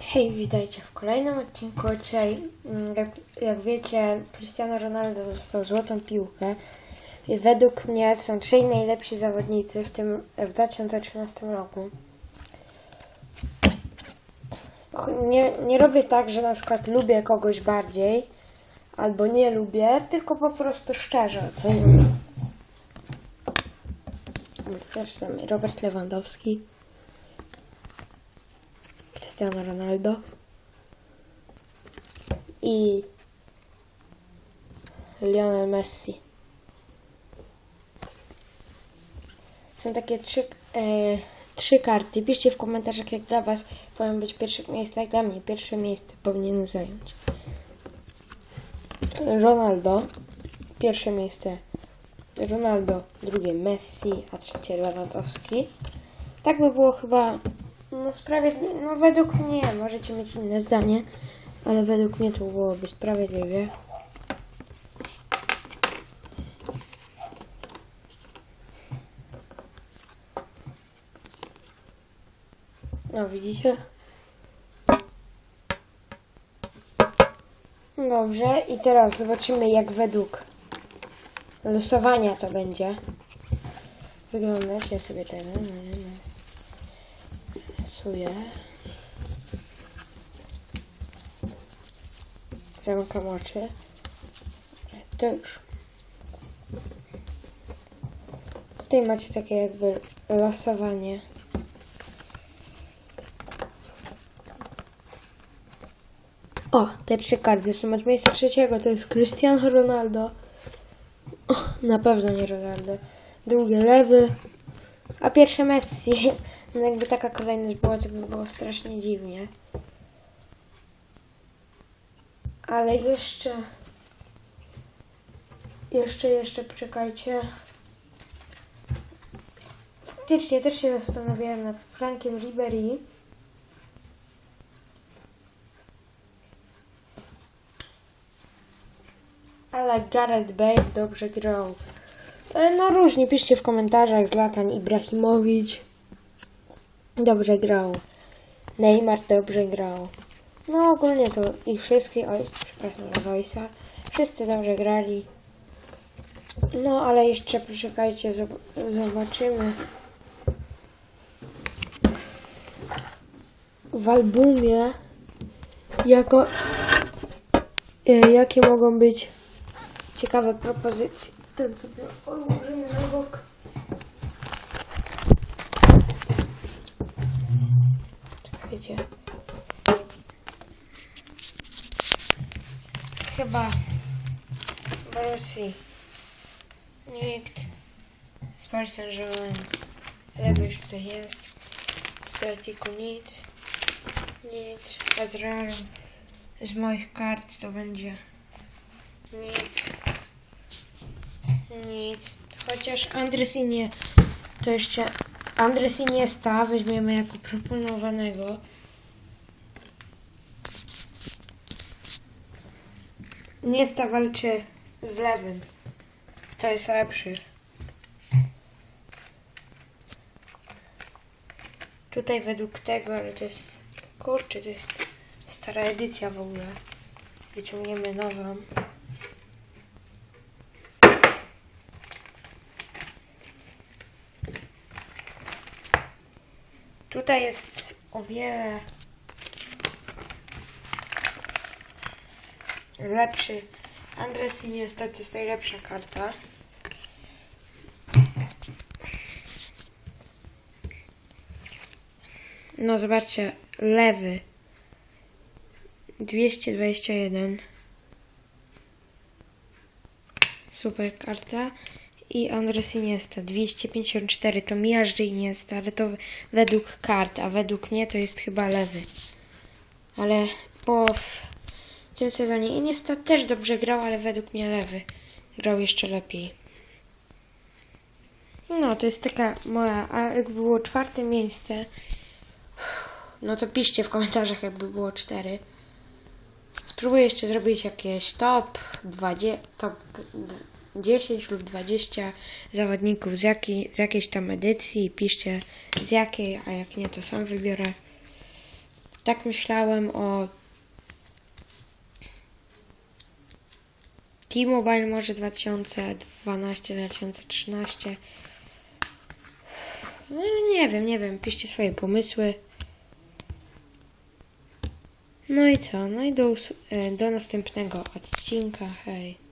Hej, witajcie w kolejnym odcinku. Dzisiaj, mm, jak, jak wiecie, Cristiano Ronaldo dostał złotą piłkę. I według mnie są trzej najlepsi zawodnicy w tym w 2013 roku. Nie, nie robię tak, że na przykład lubię kogoś bardziej albo nie lubię, tylko po prostu szczerze oceniam. Robert Lewandowski. Cristiano Ronaldo i Lionel Messi. Są takie trzy, e, trzy karty. Piszcie w komentarzach, jak dla Was powinien być pierwsze miejsce, jak dla mnie pierwsze miejsce powinien zająć. Ronaldo, pierwsze miejsce Ronaldo, drugie Messi, a trzecie Lewandowski. Tak by było chyba no sprawiedliwie, no według mnie, możecie mieć inne zdanie, ale według mnie to byłoby sprawiedliwie. No widzicie? Dobrze, i teraz zobaczymy jak według losowania to będzie wyglądać. Ja sobie ten... Rysuję. Zamykam oczy. To już. Tutaj macie takie jakby losowanie. O, te trzy karty są od miejsca trzeciego. To jest Cristiano Ronaldo. O, na pewno nie Ronaldo. Drugie lewy. A pierwsze Messi. No jakby taka kolejność była, to by było strasznie dziwnie. Ale jeszcze... Jeszcze, jeszcze, poczekajcie. Faktycznie też się zastanawiałem nad Frankiem Ribery. Ale Gareth Bale dobrze grał. E, No różnie, piszcie w komentarzach. Zlatan Ibrahimowicz dobrze grał. Neymar dobrze grał. No ogólnie to ich wszystkich, oj, przepraszam, Roysa. Wszyscy dobrze grali. No ale jeszcze poczekajcie, zob- zobaczymy. W albumie jako e, jakie mogą być ciekawe propozycje. Ten sobie odłożymy na bok. Wiecie. Chyba Borussia. Nikt. Z Paris Saint-Germain. Lewy już tutaj jest. Z Celticu nic. Nic. A z Realu z moich kart to będzie nic. Nic. Chociaż Andres nie. To jeszcze Andres Iniesta weźmiemy jako proponowanego. Iniesta walczy z lewym. To jest lepszy. Tutaj według tego, ale to jest... Kurczę, to jest stara edycja w ogóle. Wyciągniemy nową. Tutaj jest o wiele lepszy. Andres Iniesta to jest najlepsza karta. No zobaczcie, lewy 221 super karta i Andres Iniesta 254 to miażdży Iniesta, ale to według kart, a według mnie to jest chyba lewy. Ale po w tym sezonie Iniesta też dobrze grał, ale według mnie lewy grał jeszcze lepiej. No, to jest taka moja, a jakby było czwarte miejsce, no to piszcie w komentarzach, jakby było cztery. Spróbuję jeszcze zrobić jakieś top 20, top 10 lub 20 zawodników z, jakiej, z jakiejś tam edycji. Piszcie z jakiej, a jak nie, to sam wybiorę. Tak myślałem o T-Mobile może 2012-2013. No nie wiem, nie wiem. Piszcie swoje pomysły. No i co? No i do, e, do następnego odcinka. Hej.